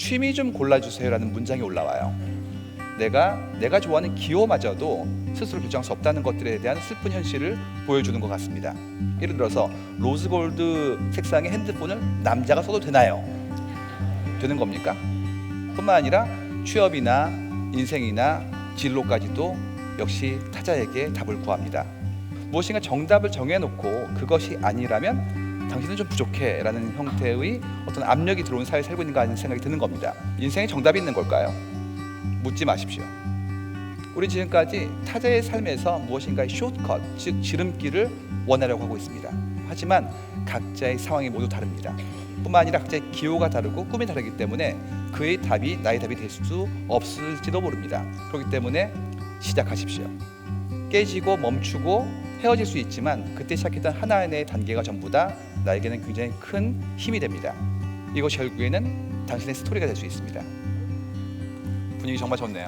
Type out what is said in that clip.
취미 좀 골라주세요라는 문장이 올라와요. 내가 내가 좋아하는 기호마저도 스스로 결정할 수 없다는 것들에 대한 슬픈 현실을 보여주는 것 같습니다. 예를 들어서 로즈골드 색상의 핸드폰을 남자가 써도 되나요? 되는 겁니까? 뿐만 아니라 취업이나 인생이나 진로까지도 역시 타자에게 답을 구합니다. 무엇인가 정답을 정해놓고 그것이 아니라면 당신은 좀 부족해라는 형태의 어떤 압력이 들어온 사회에 살고 있는가 하는 생각이 드는 겁니다. 인생에 정답이 있는 걸까요? 묻지 마십시오. 우리 지금까지 타자의 삶에서 무엇인가의 숏컷, 즉 지름길을 원하려고 하고 있습니다. 하지만 각자의 상황이 모두 다릅니다. 뿐만 아니라 각자의 기호가 다르고 꿈이 다르기 때문에 그의 답이 나의 답이 될 수 없을지도 모릅니다. 그렇기 때문에 시작하십시오. 깨지고 멈추고 헤어질 수 있지만 그때 시작했던 하나의 단계가 전부 다 나에게는 굉장히 큰 힘이 됩니다. 이것이 결국에는 당신의 스토리가 될 수 있습니다. 분위기 정말 좋네요.